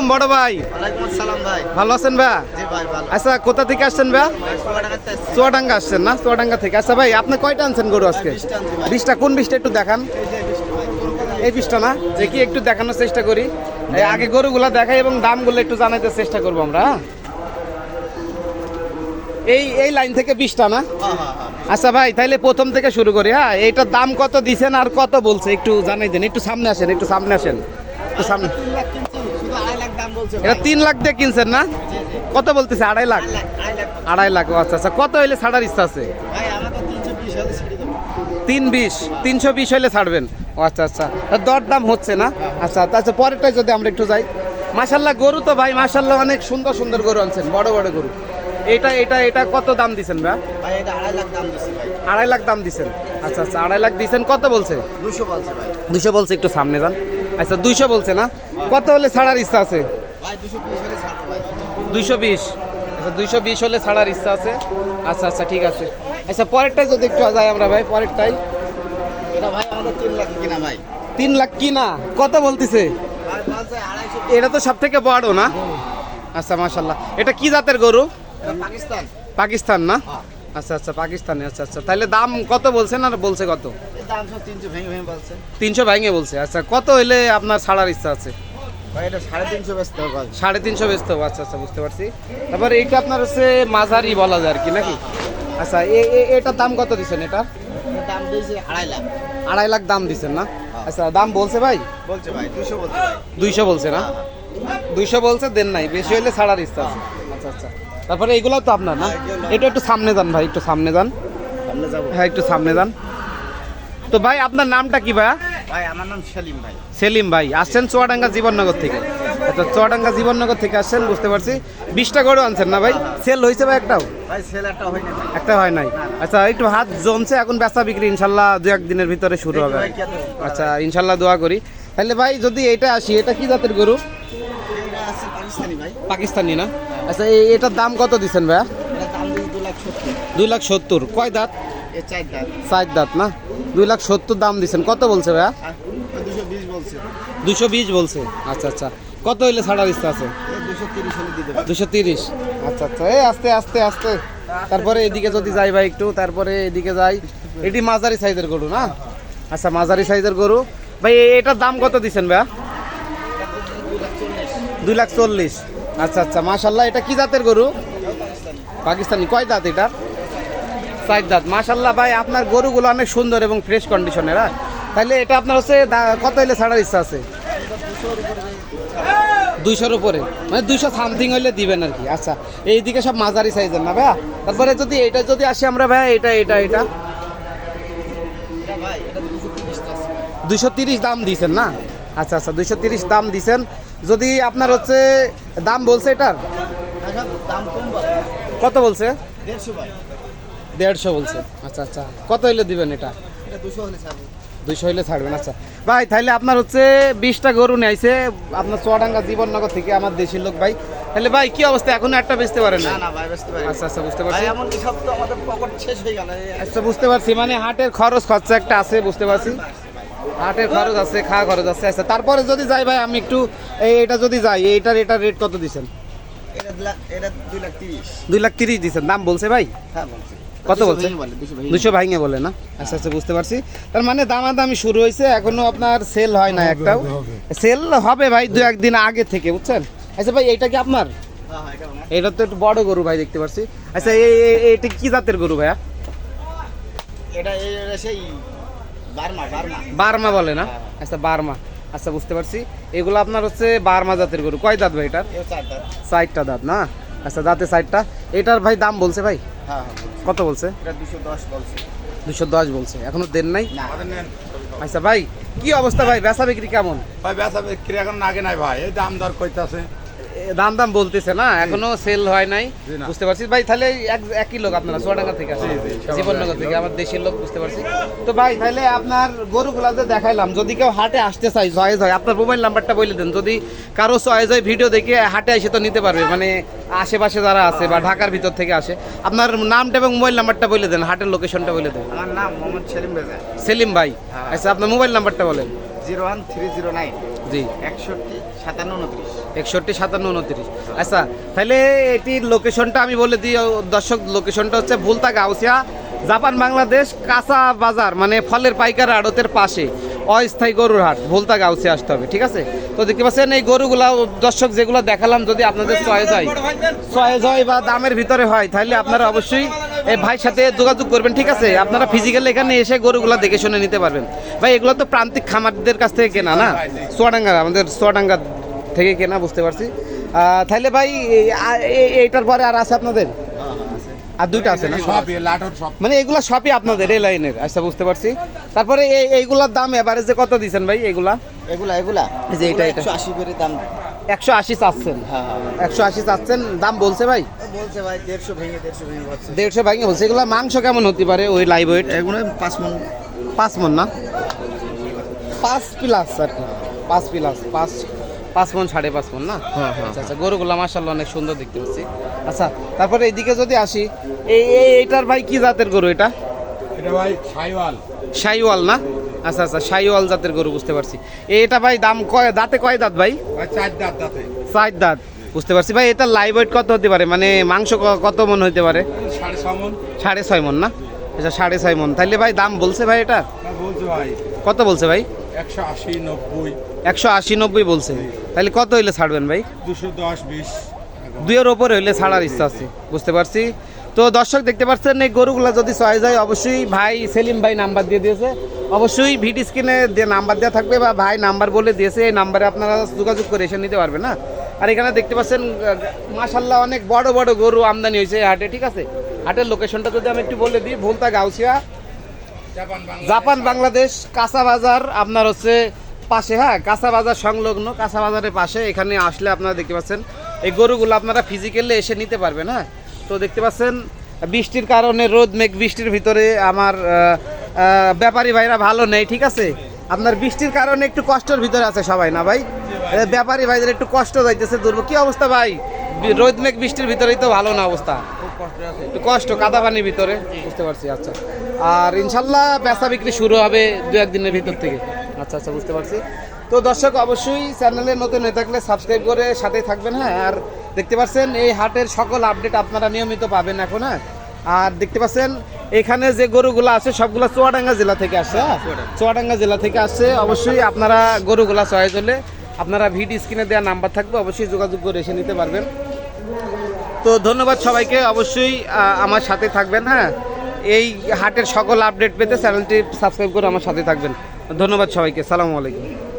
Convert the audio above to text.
আলাইকুম বড় ভাই। ভালো আছেন ভাই? আচ্ছা কোথা থেকে আসছেন ভাই? চুয়াডাঙ্গা আসছেন না? চুয়াডাঙ্গা থেকে। আচ্ছা ভাই আপনি কয়টা আনছেন গরু আজকে। বিশটা কোন বিশটা একটু দেখান। এই যে বৃষ্টি না? দেখি একটু দেখানোর চেষ্টা করি। আগে গরুগুলা দেখাই এবং দামগুলো একটু জানাইতে চেষ্টা করব আমরা হ্যাঁ? এই এই লাইন থেকে বিশটা না? হ্যাঁ, হ্যাঁ। আচ্ছা ভাই তাহলে প্রথম থেকে শুরু করি হ্যাঁ? এইটার দাম কত দিছেন আর কত বলছে? একটু জানাই দেন একটু সামনে আসেন একটু সামনে আসেন। একটু সামনে। এটা তিন লাখ দিয়ে কিনছেন না। কত বলতেছে? আড়াই লাখ? আড়াই লাখ, আচ্ছা আচ্ছা। কত হইলে ছাড়ার ইচ্ছা আছে? ভাই, আমার তো 320 হলে ছেড়ে দেবো। তিন বিশ তিনশো বিশ হইলে ছাড়বেন। ও আচ্ছা আচ্ছা। দর দাম হচ্ছে না? আচ্ছা আচ্ছা পরেরটাই যদি আমরা একটু যাই। মাশাল্লাহ গরু তো ভাই মাশাল্লাহ অনেক সুন্দর সুন্দর গরু আনছেন। বড় বড় গরু। এটা এটা এটা কত দাম দিছেন ভাই? আড়াই লাখ দাম দিছি ভাই। আড়াই লাখ দাম দিছেন। আচ্ছা আচ্ছা আড়াই লাখ দিছেন। কত বলছে? 200 বলছে দুশো বলছে একটু সামনে যান। আচ্ছা দুইশো বলছে না? কত হলে ছাড়ার ইচ্ছা আছে? ভাই, 220 হলে ছাড়বো ভাই। দুইশো বিশ। আচ্ছা দুইশো বিশ হলে ছাড়ার ইচ্ছা আছে? আচ্ছা আচ্ছা ঠিক আছে। আচ্ছা পরেরটাই যদি একটু যাই আমরা ভাই পরেরটাই। এটা ভাই আমাদের তিন লাখ কিনা ভাই? তিন লাখ কি না কত বলতেছে? এটা তো সব থেকে বড় না? আচ্ছা মাশাল্লাহ এটা কি জাতের গরু? পাকিস্তান। পাকিস্তান না? হ্যাঁ। আচ্ছা আচ্ছা পাকিস্তানি আচ্ছা আচ্ছা। তাহলে দাম কত বলছেন আর বলছে কত? দাম সব তিনশো ভেঙে ভেঙে বলছে। তিনশো ভাঙে বলছে। আচ্ছা কত হইলে আপনার ছাড়ার ইচ্ছা আছে? ভাই এটা সাড়ে তিনশো ব্যস্ত হবে সাড়ে তিনশো বেচতে হবে আচ্ছা আচ্ছা বুঝতে পারছি। তারপর এইটা আপনার হচ্ছে মাঝারি বলা যায় আর কি নাকি? আচ্ছা এটার দাম কত দিচ্ছেন এটা দাম দিয়েছে আড়াই লাখ। আড়াই লাখ দাম দিচ্ছেন না? আচ্ছা দাম বলছে ভাই? বলছে ভাই দুশো বলছে দুইশো বলছে না? দুইশো বলছে দেন নাই। বেশি হইলে ছাড়ার ইচ্ছা আছে। আচ্ছা আচ্ছা। তারপরে এইগুলোও তো আপনার না? এটা একটু সামনে যান ভাই একটু সামনে যান। হ্যাঁ একটু সামনে যান। তো ভাই আপনার নামটা কি ভাইয়া? ভাই আমার নাম সেলিম ভাই। সেলিম ভাই আসছেন চুয়াডাঙ্গা জীবননগর থেকে। আচ্ছা চুয়াডাঙ্গা জীবননগর থেকে আসছেন বুঝতে পারছি। বিশটা গরু আনছেন না ভাই? সেল হয়েছে ভাই একটাও? ভাই সেলারটা হয়নি ভাই একটা হয় নাই। আচ্ছা একটু হাত জমছে এখন বেচা বিক্রি ইনশাল্লাহ দু একদিনের ভিতরে শুরু হবে। আচ্ছা ইনশাল্লাহ দোয়া করি। তাহলে ভাই যদি এটা আসি এটা কি জাতের গরু? পাকিস্তানি না? আচ্ছা এই এটার দাম কত দিচ্ছেন ভাইয়া? দুই লাখ সত্তর। কয় দাঁত? চার দাঁত। না? দুই লাখ সত্তর দাম দিচ্ছেন কত বলছে ভাইয়া? দুশো বিশ বলছে। আচ্ছা আচ্ছা। কত হইলে ছাড়ার ইচ্ছা আছে? দুশো তিরিশ আচ্ছা আচ্ছা। এই আস্তে আস্তে আস্তে। তারপরে এদিকে যদি যাই ভাই একটু তারপরে এদিকে যাই। এটি মাঝারি সাইজের গরু না? আচ্ছা মাঝারি সাইজের গরু। ভাই এটার দাম কত দিচ্ছেন ভাইয়া? দুই লাখ চল্লিশ। আচ্ছা আচ্ছা মাশাল্লাহ, এটা কি জাতের গরু? পাকিস্তানি। কয় দাঁত এটার চার দাঁত মাশাল্লাহ, ভাই, আপনার গরুগুলো অনেক সুন্দর এবং ফ্রেশ কন্ডিশনের হ্যাঁ? তাহলে এটা আপনার হচ্ছে কত হইলে ছাড়ার ইচ্ছা আছে? দুইশোর উপরে। মানে দুইশো সামথিং হইলে দিবেন আর কি। আচ্ছা এইদিকে সব মাঝারি সাইজের না, ভাইয়া? তারপরে যদি এটা যদি আসি আমরা, ভাইয়া এটা এটা এটা এটা এটা? দুইশো তিরিশ দাম দিয়েছেন না? আচ্ছা আচ্ছা দুইশো তিরিশ দাম দিছেন। যদি আপনার হচ্ছে দাম বলছে এটার? কত বলছে? দেড়শো বলছে। আচ্ছা আচ্ছা কত হইলে দিবেন এটা? দুইশো হইলে ছাড়বেন আচ্ছা। ভাই তাহলে আপনার হচ্ছে বিশটা গরু নিয়েছে আপনার চুয়াডাঙ্গা জীবননগর থেকে আমার দেশের লোক ভাই। তাহলে ভাই কি অবস্থা? এখনও একটা বেচতে পারেন না না না ভাই বুঝতে পারি আচ্ছা আচ্ছা বুঝতে পারছি। এমন সব তো আমাদের পকেট শেষ হয়ে গেল। আচ্ছা বুঝতে পারছি। মানে হাটের খরচ খরচা একটা আছে বুঝতে পারছি। হাটের খরচ আছে খাওয়া খরচ আছে। আচ্ছা তারপরে যদি যাই ভাই আমি একটু এই এটা যদি যাই এইটার এটার রেট কত দিছেন? এটা দু লাখ এটা দুই লাখ তিরিশ। দিছেন। দাম বলছে ভাই? হ্যাঁ কত বলছে? দুশো দুশো বলে। না? আচ্ছা আচ্ছা বুঝতে পারছি। তার মানে দামাদামি শুরু হয়েছে এখনও আপনার সেল হয় না একটাও। সেল হবে। ভাই দু একদিন আগে থেকে বুঝছেন? আচ্ছা ভাই এইটা কি আপনার? হ্যাঁ হ্যাঁ এটা তো একটু বড় গরু ভাই দেখতে পাচ্ছি আচ্ছা এই এই- এটা কি জাতের গরু ভাইয়া? এটা সেই বার্মা বার্মা। বার্মা বলে না? আচ্ছা বার্মা। আচ্ছা বুঝতে পারছি। এগুলো আপনার হচ্ছে বার্মা জাতের গরু। কয় দাঁত ভাই এটার? সাইডটা দাঁত। না? আচ্ছা দাঁতে সাইডটা এটার ভাই দাম বলছে ভাই? হ্যাঁ হ্যাঁ কত বলছে? দুশো দশ বলছে। দুশো দশ বলছে। এখনও দেন নাই? আচ্ছা ভাই কি অবস্থা ভাই? বেচা বিক্রি কেমন? ভাই ব্যথা বিক্রি এখন নাগে নাই ভাই। এই দাম দর কইতাছে। দাম দাম বলতেছে না এখনও সেল হয় নাই। বুঝতে পারছি। ভাই তাহলে এক- একই লোক আপনারা চুয়াডাঙ্গা থেকে আসেন। জীবননগর থেকে। আমার দেশের লোক বুঝতে পারছি। তো ভাই তাহলে আপনার গরুগুলা যে দেখাইলাম যদি কেউ হাটে আসতে চাই চয়েস হয় আপনার মোবাইল নাম্বারটা বলে দেন। যদি কারও চয়েস হয় ভিডিও দেখে হাটে এসে তো নিতে পারবে মানে আশেপাশে যারা আছে বা ঢাকার ভিতর থেকে আসে আপনার নামটা এবং মোবাইল নাম্বারটা বলে দেন হাটের লোকেশনটা বলে দেন। আমার নাম মোহাম্মদ সেলিম ভাই সেলিম ভাই হ্যাঁ। আচ্ছা আপনার মোবাইল নাম্বারটা বলেন। Zero one three zero nine. জি। একষট্টি সাতান্ন উনত্রিশ একষট্টি, সাতান্ন, উনত্রিশ। আচ্ছা তাহলে এটির লোকেশনটা আমি বলে দিই দর্শক লোকেশনটা হচ্ছে ভুলতা গাউসিয়া, জাপান, বাংলাদেশ, কাঁচা বাজার মানে ফলের পাইকার আড়তের পাশে, অস্থায়ী গরুর হাট, ভুলতা গাউসিয়া আসতে হবে, ঠিক আছে? তো দেখতে পাচ্ছেন, এই গরুগুলা দর্শক, যেগুলো দেখালাম, যদি আপনাদের চয়েস হয় চয়েস হয় বা দামের ভিতরে হয়, তাহলে আপনারা অবশ্যই এই ভাইয়ের সাথে যোগাযোগ করবেন, ঠিক আছে? আপনারা ফিজিক্যালি এখানে এসে গরুগুলা দেখে শুনে নিতে পারবেন। ভাই, এগুলো তো প্রান্তিক খামারদের কাছ থেকে কেনা, না? সোয়াডাঙ্গা আমাদের সোয়াডাঙ্গা থেকে কেনা বুঝতে পারছি। তাহলে ভাই এই- এইটার পরে আর আছে আপনাদের? আর দুইটা আছে না? মানে এগুলা সবই আপনাদের এই লাইনের আচ্ছা বুঝতে পারছি। তারপরে এই এইগুলার দাম এভারেজে কত দিচ্ছেন ভাই এগুলা? এগুলা এগুলা? যে এটা। একশো আশি করে দাম। একশো আশি চাচ্ছেন? হ্যাঁ হ্যাঁ একশো আশি চাচ্ছেন দাম বলছে ভাই? বলছে ভাই দেড়শো ভেঙে দেড়শো ভেঙে বলছে। দেড়শো ভাঙে বলছে এগুলা মাংস কেমন হতে পারে ওই লাইভ ওয়েট এগুলো পাঁচ মন। পাঁচ মন না? পাঁচ প্লাস আর কি পাঁচ প্লাস পাঁচ পাঁচ মন সাড়ে পাঁচ মন না? হ্যাঁ, হ্যাঁ, আচ্ছা আচ্ছা গরুগুলো মাসাল্লাহ অনেক সুন্দর দেখতে পাচ্ছি। আচ্ছা তারপরে এইদিকে যদি আসি এই এই- এইটার ভাই কি জাতের গরু এটা? এটা ভাই সাইওয়াল। শাইওয়াল না? আচ্ছা আচ্ছা শাইওয়াল জাতের গরু বুঝতে পারছি। এটা ভাই দাম কয় দাঁতে কয় দাঁত ভাই? ভাই চার দাঁত দাঁতে। চার দাঁত বুঝতে পারছি। ভাই এটা লাইভ ওয়েট কত হতে পারে? মানে মাংস ক- কত মন হতে পারে? সাড়ে মন। ছয় মন না? আচ্ছা সাড়ে ছয় মন। তাহলে ভাই দাম বলছে ভাই এটা? না বলছে ভাই। কত বলছে ভাই? একশো আশি নব্বই। একশো আশি নব্বই বলছে। তাহলে কত হইলে ছাড়বেন ভাই? দুশো দশ বিশ। দুইয়ের ওপরে হইলে ছাড়ার ইচ্ছা আছে বুঝতে পারছি। তো দর্শক দেখতে পাচ্ছেন এই গরুগুলা যদি চয়েস হয় অবশ্যই ভাই সেলিম ভাই নাম্বার দিয়ে দিয়েছে। অবশ্যই ভিডি স্ক্রিনে যে নাম্বার দেওয়া থাকবে বা ভাই নাম্বার বলে দিয়েছে এই নাম্বারে আপনারা যোগাযোগ করে এসে নিতে পারবেন না? আর এখানে দেখতে পাচ্ছেন মাশাল্লাহ অনেক বড় বড় গরু আমদানি হয়েছে হাটে ঠিক আছে? হাটের লোকেশনটা যদি আমি একটু বলে দিই ভুলতা গাউসিয়া জাপান বাংলাদেশ কাঁচা বাজার আপনার হচ্ছে পাশে হ্যাঁ কাঁচা বাজার সংলগ্ন কাঁচা বাজারের পাশে এখানে আসলে আপনারা দেখতে পাচ্ছেন এই গরুগুলো আপনারা ফিজিক্যালি এসে নিতে পারবেন হ্যাঁ? তো দেখতে পাচ্ছেন বৃষ্টির কারণে রোদ মেঘ বৃষ্টির ভিতরে আমার ব্যাপারী ভাইরা ভালো নেই ঠিক আছে? আপনার বৃষ্টির কারণে একটু কষ্টের ভিতরে আছে সবাই না ভাই? ব্যাপারী ভাইদের একটু কষ্ট যাইতেছে দুর্ভোগ। কি অবস্থা ভাই? রোদ মেঘ বৃষ্টির ভিতরেই তো ভালো না অবস্থা। একটু কষ্ট কাদা পানির ভিতরে বুঝতে পারছি আচ্ছা। আর ইনশাল্লাহ বেচা বিক্রি শুরু হবে দু একদিনের ভিতর থেকে। আচ্ছা আচ্ছা বুঝতে পারছি। তো দর্শক অবশ্যই চ্যানেলে নতুন হয়ে থাকলে সাবস্ক্রাইব করে সাথেই থাকবেন হ্যাঁ? আর দেখতে পাচ্ছেন এই হাটের সকল আপডেট আপনারা নিয়মিত পাবেন এখন হ্যাঁ? আর দেখতে পাচ্ছেন এখানে যে গরুগুলো আছে সবগুলো চুয়াডাঙ্গা জেলা থেকে আসছে হ্যাঁ? চুয়াডাঙ্গা। জেলা থেকে আসছে। অবশ্যই আপনারা গরুগুলা চয়েস হলে আপনারা ভিডি স্ক্রিনে দেওয়া নাম্বার থাকবে অবশ্যই যোগাযোগ করে এসে নিতে পারবেন। তো ধন্যবাদ সবাইকে অবশ্যই আমার সাথে থাকবেন হ্যাঁ? এই হাটের সকল আপডেট পেতে চ্যানেলটি সাবস্ক্রাইব করে আমার সাথে থাকবেন। ধন্যবাদ সবাইকে। সালামু আলাইকুম।